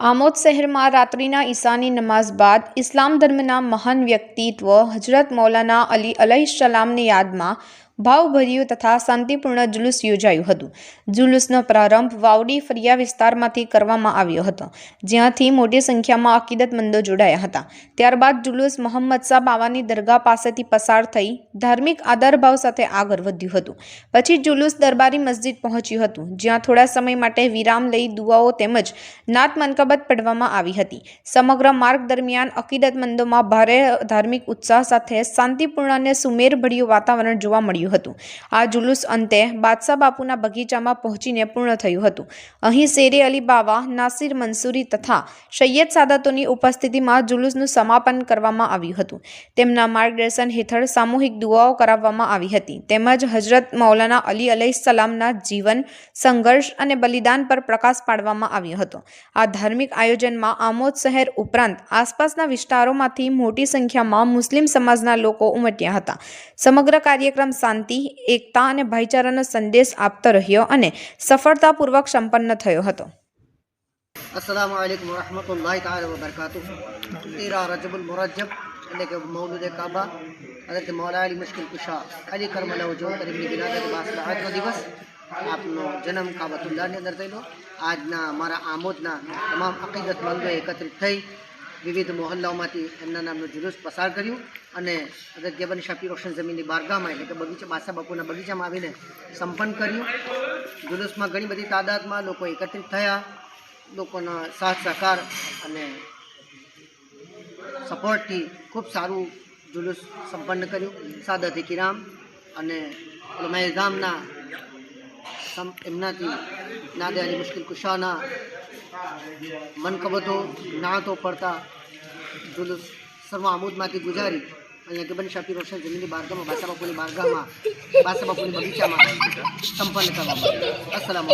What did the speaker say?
આમોદ શહેરમાં રાત્રિના ઈશાની નમાઝ બાદ ઇસ્લામ ધર્મના મહાન વ્યક્તિત્વ હજરત મૌલાના અલી અલૈહિસ્સલામની યાદમાં ભાવભર્યું તથા શાંતિપૂર્ણ જુલુસ યોજાયું હતું. જુલુસનો પ્રારંભ વાવડી ફરિયા વિસ્તારમાંથી કરવામાં આવ્યો હતો, જ્યાંથી મોટી સંખ્યામાં અકીદતમંદો જોડાયા હતા. ત્યારબાદ જુલુસ મોહમ્મદ શાહ બાવાની દરગાહ પાસેથી પસાર થઈ ધાર્મિક આદરભાવ સાથે આગળ વધ્યું હતું. પછી જુલુસ દરબારી મસ્જિદ પહોંચ્યું હતું, જ્યાં થોડા સમય માટે વિરામ લઈ દુઆઓ તેમજ નાત મનકબત પઢવામાં આવી હતી. સમગ્ર માર્ગ દરમિયાન અકીદતમંદોમાં ભારે ધાર્મિક ઉત્સાહ સાથે શાંતિપૂર્ણ અને સુમેરભર્યું વાતાવરણ જોવા મળ્યું હતું. આ જુલુસ અંતે બાદશાહ બાપુના બગીચામાં પહોંચીને પૂર્ણ થયું હતું. અહીં શેરે અલી બાવા, નાસિર મંસૂરી તથા સૈયદ સાદતોની ઉપસ્થિતિમાં જુલુસનું સમાપન કરવામાં આવ્યું હતું. તેમના માર્ગદર્શન હેઠળ સામૂહિક દુઆઓ કરાવવામાં આવી હતી. તેમજ હજરત મૌલાના અલી અલૈહિસ્સલામના જીવન, સંઘર્ષ અને બલિદાન પર પ્રકાશ પાડવામાં આવ્યો હતો. આ ધાર્મિક આયોજનમાં આમોદ શહેર ઉપરાંત આસપાસના વિસ્તારોમાંથી મોટી સંખ્યામાં મુસ્લિમ સમાજના લોકો ઉમટ્યા હતા. સમગ્ર કાર્યક્રમ શાંતિ એકતા અને ભાઈચારાનો સંદેશ આપતો રહ્યો અને સફળતાપૂર્વક સંપન્ન થયો હતો. અસલામ વાલેકુમ વરહમતુલ્લાહિ તાala વબરકાતુહ. તેરા રજબુલ મુરજબ, એટલે કે મૌલુદ કાબા, હઝરત મૌલા અલી મુશ્કિલ કુશા અલી કરમલા જો તરીબની વિલાદત બાસલાહતનો દિવસ આપનો જન્મ કાબતુલ્લાહની અંદર થયેલો. આજના મારા આમોદના તમામ અકીદતમંદોએ એકત્રિત થઈ વિવિધ મોહલ્લાઓમાંથી એમના નામનું જુલુસ પસાર કર્યું અને અગત્યબન શાપી રોશન જમીનની બારગામાં એટલે કે બગીચા બાસા બાપુના બગીચામાં આવીને સંપન્ન કર્યું. જુલુસમાં ઘણી બધી તાદાદમાં લોકો એકત્રિત થયા, લોકોના સાથ, સહકાર અને સપોર્ટથી ખૂબ સારું જુલુસ સંપન્ન કર્યું. સાદત કિરામ અને મેઝામના એમનાથી નાદે મુશ્કેલ મુશ્કિલ કુશાના મનકબતો નાતો પડતા સર્વ સરમામૂદમાંથી ગુજારી અહીંયા ગબન શાફી રોશન જમીનની બારગામાં બાસા બાપુની બારગામાં બાસા બાપુની બગીચામાં સંપન્ન કરવામાં અસલામ